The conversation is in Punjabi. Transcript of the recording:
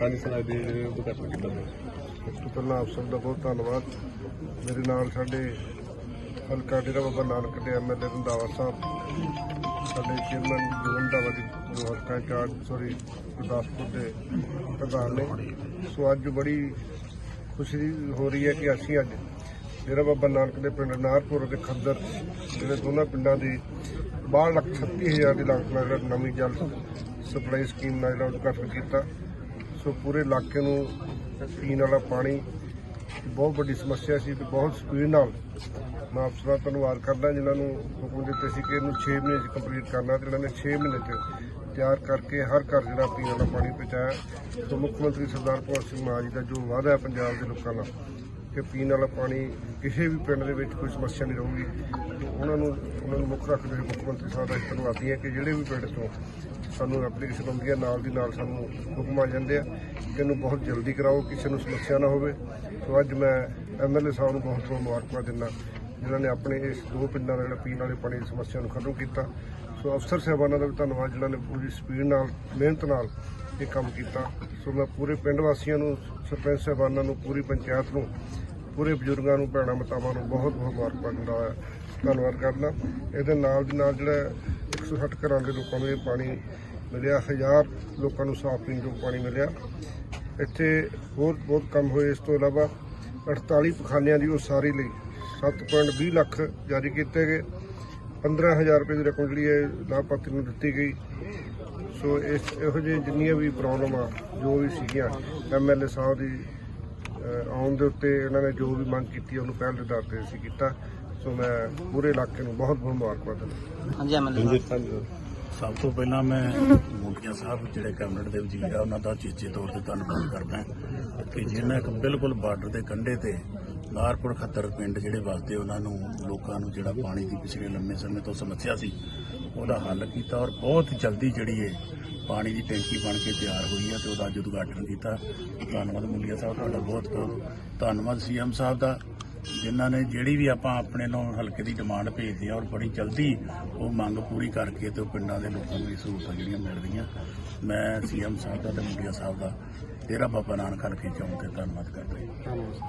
ਪੰਜ ਸਾਲ ਦੇ ਜਿਹੜੇ ਉਦਘਾਟਨ ਕੀਤਾ ਗਿਆ। ਸਭ ਤੋਂ ਪਹਿਲਾਂ ਆਪ ਸਭ ਦਾ ਬਹੁਤ ਧੰਨਵਾਦ। ਮੇਰੇ ਨਾਲ ਸਾਡੇ ਹਲਕਾ ਡੇਰਾ ਬਾਬਾ ਨਾਨਕ ਦੇ ਐਮਐਲਏ ਰੰਧਾਵਾ ਸਾਹਿਬ, ਸਾਡੇ ਚੇਅਰਮੈਨ ਜੋਨ ਰੰਧਾਵਾ ਜੀ, ਜੋ ਹਲਕਾ ਇੰਚਾਰਜ ਸੋਰੀ ਗੁਰਦਾਸਪੁਰ ਦੇ ਪ੍ਰਧਾਨ ਨੇ। ਸੋ ਅੱਜ ਬੜੀ ਖੁਸ਼ੀ ਹੋ ਰਹੀ ਹੈ ਕਿ ਅਸੀਂ ਅੱਜ ਡੇਰਾ ਬਾਬਾ ਨਾਨਕ ਦੇ ਪਿੰਡ ਨਾਰਪੁਰ ਅਤੇ ਖੱਦਰ, ਜਿਹੜੇ ਦੋਨਾਂ ਪਿੰਡਾਂ ਦੀ 62 ਲੱਖ 36 ਹਜ਼ਾਰ ਦੀ ਲਾਗਤ ਨਾਲ ਨਵੀਂ ਜਲ ਸਪਲਾਈ ਸਕੀਮ ਨਾਲ ਜਿਹੜਾ ਉਦਘਾਟਨ ਕੀਤਾ ਸੋ ਪੂਰੇ ਇਲਾਕੇ ਨੂੰ ਪੀਣ ਵਾਲਾ ਪਾਣੀ ਬਹੁਤ ਵੱਡੀ ਸਮੱਸਿਆ ਸੀ ਤੇ ਬਹੁਤ ਸਪੀਡ ਨਾਲ ਮੈਂ ਅਫਸਰਾਂ ਦਾ ਧੰਨਵਾਦ ਕਰਦਾ ਜਿਨ੍ਹਾਂ ਨੂੰ ਹੁਕਮ ਦਿੱਤੇ ਸੀ ਕਿ ਇਹਨੂੰ 6 ਮਹੀਨੇ 'ਚ ਕੰਪਲੀਟ ਕਰਨਾ ਤੇ ਇਹਨਾਂ ਨੇ 6 ਮਹੀਨੇ 'ਚ ਤਿਆਰ ਕਰਕੇ ਹਰ ਘਰ ਜਿਹੜਾ ਪੀਣ ਵਾਲਾ ਪਾਣੀ ਪਹੁੰਚਾਇਆ। ਸੋ ਮੁੱਖ ਮੰਤਰੀ ਸਰਦਾਰ ਭਗਵੰਤ ਸਿੰਘ ਮਾਨ ਜੀ ਦਾ ਜੋ ਵਾਅਦਾ ਹੈ ਪੰਜਾਬ ਦੇ ਲੋਕਾਂ ਨਾਲ ਕਿ ਪੀਣ ਵਾਲਾ ਪਾਣੀ ਕਿਸੇ ਵੀ ਪਿੰਡ ਦੇ ਵਿੱਚ ਕੋਈ ਸਮੱਸਿਆ ਨਹੀਂ ਰਹੂਗੀ। ਉਹਨਾਂ ਨੂੰ ਉਹਨਾਂ ਨੂੰ ਮੁੱਖ ਰੱਖਦੇ ਹੋਏ ਮੁੱਖ ਮੰਤਰੀ ਸਾਹਿਬ ਦਾ ਇੱਕ ਧੰਨਵਾਦੀ ਹੈ ਕਿ ਜਿਹੜੇ ਵੀ ਪਿੰਡ ਤੋਂ ਸਾਨੂੰ ਐਪਲੀਕੇਸ਼ਨ ਆਉਂਦੀ ਹੈ, ਨਾਲ ਦੀ ਨਾਲ ਸਾਨੂੰ ਹੁਕਮ ਆ ਜਾਂਦੇ ਆ ਕਿ ਇਹਨੂੰ ਬਹੁਤ ਜਲਦੀ ਕਰਾਓ, ਕਿਸੇ ਨੂੰ ਸਮੱਸਿਆ ਨਾ ਹੋਵੇ। ਸੋ ਅੱਜ ਮੈਂ ਐਮਐਲਏ ਸਾਹਿਬ ਨੂੰ ਬਹੁਤ ਬਹੁਤ ਮੁਬਾਰਕਾਂ ਦਿੰਦਾ, ਜਿਨ੍ਹਾਂ ਨੇ ਆਪਣੇ ਇਸ ਦੋ ਪਿੰਡਾਂ ਦਾ ਜਿਹੜਾ ਪੀਣ ਵਾਲੇ ਪਾਣੀ ਦੀ ਸਮੱਸਿਆ ਨੂੰ ਖਤਮ ਕੀਤਾ। ਸੋ ਅਫਸਰ ਸਾਹਿਬਾਨਾਂ ਦਾ ਵੀ ਧੰਨਵਾਦ, ਜਿਨ੍ਹਾਂ ਨੇ ਪੂਰੀ ਸਪੀਡ ਨਾਲ, ਮਿਹਨਤ ਨਾਲ ਇਹ ਕੰਮ ਕੀਤਾ। ਸੋ ਮੈਂ ਪੂਰੇ ਪਿੰਡ ਵਾਸੀਆਂ ਨੂੰ, ਸਰਪੰਚ ਸਾਹਿਬਾਨਾਂ ਨੂੰ, ਪੂਰੀ ਪੰਚਾਇਤ ਨੂੰ ਪੂਰੇ ਬਜ਼ੁਰਗਾਂ ਨੂੰ, ਭੈਣਾਂ ਮਤਾਵਾਂ ਨੂੰ ਬਹੁਤ ਬਹੁਤ ਮੁਬਾਰਕਬਾਦ ਦਾ ਧੰਨਵਾਦ ਕਰਦਾ। ਇਹਦੇ ਨਾਲ ਦੀ ਨਾਲ ਜਿਹੜਾ 160 ਘਰਾਂ ਦੇ ਲੋਕਾਂ ਨੂੰ ਇਹ ਪਾਣੀ ਮਿਲਿਆ, ਹਜ਼ਾਰ ਲੋਕਾਂ ਨੂੰ ਸਾਫ਼ ਪੀਣ ਯੋਗ ਪਾਣੀ ਮਿਲਿਆ। ਇੱਥੇ ਹੋਰ ਬਹੁਤ ਕੰਮ ਹੋਏ। ਇਸ ਤੋਂ ਇਲਾਵਾ 48 ਪਖਾਨਿਆਂ ਦੀ ਉਸਾਰੀ ਲਈ 7.20 ਲੱਖ ਜਾਰੀ ਕੀਤੇ ਗਏ। 15000 ਰੁਪਏ ਦੀ ਰਕਮ ਜਿਹੜੀ ਹੈ, ਲਾਭਪਾਤਰੀ ਨੂੰ ਦਿੱਤੀ ਗਈ। ਸੋ ਇਸ ਇਹੋ ਜਿਹੇ ਜਿੰਨੀਆਂ ਵੀ ਪ੍ਰੋਬਲਮਾਂ ਜੋ ਵੀ ਸੀਗੀਆਂ ਐਮਐਲਏ ਸਾਹਿਬ ਦੀ ਆਉਣ ਦੇ ਉੱਤੇ ਇਹਨਾਂ ਨੇ ਜੋ ਵੀ ਮੰਗ ਕੀਤੀ ਉਹਨੂੰ ਪਹਿਲ ਦੇ ਆਧਾਰ ਤੇ ਅਸੀਂ ਕੀਤਾ। ਸੋ ਮੈਂ ਪੂਰੇ ਇਲਾਕੇ ਨੂੰ ਬਹੁਤ ਬਹੁਤ ਮੁਬਾਰਕਬਾਦ ਦਿੰਦਾ ਹਾਂਜੀ ਸਿੰਘ ਸਭ ਤੋਂ ਪਹਿਲਾਂ ਮੈਂ ਮੋਟੀਆਂ ਸਾਹਿਬ ਜਿਹੜੇ ਕੈਬਨਿਟ ਦੇ ਵਜ਼ੀਰ ਆ ਉਹਨਾਂ ਦਾ ਚੀਚੇ ਤੌਰ ਤੇ ਧੰਨਵਾਦ ਕਰਦਾ ਕਿ ਜਿਨ੍ਹਾਂ ਇੱਕ ਬਿਲਕੁਲ ਬਾਰਡਰ ਦੇ ਕੰਢੇ ਤੇ ਨਾਰਪੁਰ ਖੱਤਰ ਪਿੰਡ ਜਿਹੜੇ ਵਸਦੇ, ਉਹਨਾਂ ਨੂੰ, ਲੋਕਾਂ ਨੂੰ ਜਿਹੜਾ ਪਾਣੀ ਦੀ ਪਿਛਲੇ ਲੰਮੇ ਸਮੇਂ ਤੋਂ ਸਮੱਸਿਆ ਸੀ, ਉਹਦਾ ਹੱਲ ਕੀਤਾ ਔਰ ਬਹੁਤ ਜਲਦੀ ਜਿਹੜੀ ਹੈ ਪਾਣੀ ਦੀ ਟੈਂਕੀ ਬਣ ਕੇ ਤਿਆਰ ਹੋਈ ਹੈ ਤੇ ਉਹਦਾ ਅੱਜ ਉਦਘਾਟਨ ਕੀਤਾ। ਧੰਨਵਾਦ ਮੁੰਡੀਆ ਸਾਹਿਬ, ਤੁਹਾਡਾ ਬਹੁਤ ਬਹੁਤ ਧੰਨਵਾਦ ਸੀਐਮ ਸਾਹਿਬ ਦਾ, ਜਿਨ੍ਹਾਂ ਨੇ ਜਿਹੜੀ ਵੀ ਆਪਾਂ ਆਪਣੇ ਨੂੰ ਹਲਕੇ ਦੀ ਡਿਮਾਂਡ ਭੇਜਦੇ ਆ ਔਰ ਬੜੀ ਜਲਦੀ ਉਹ ਮੰਗ ਪੂਰੀ ਕਰਕੇ ਤੇ ਉਹ ਪਿੰਡਾਂ ਦੇ ਲੋਕਾਂ ਨੂੰ ਇਹ ਸਹੂਲਤਾਂ ਜਿਹੜੀਆਂ ਮਿਲ ਰਹੀਆਂ। ਮੈਂ ਸੀਐਮ ਸਾਹਿਬ ਦਾ ਤੇ ਮੁੰਡਿਆ ਸਾਹਿਬ ਦਾ, ਤੇਰਾ ਬਾਬਾ ਨਾਨਕ ਹਲਕੇ ਚੋਂ ਤੇ ਧੰਨਵਾਦ ਕਰਦਾ ਹਾਂ।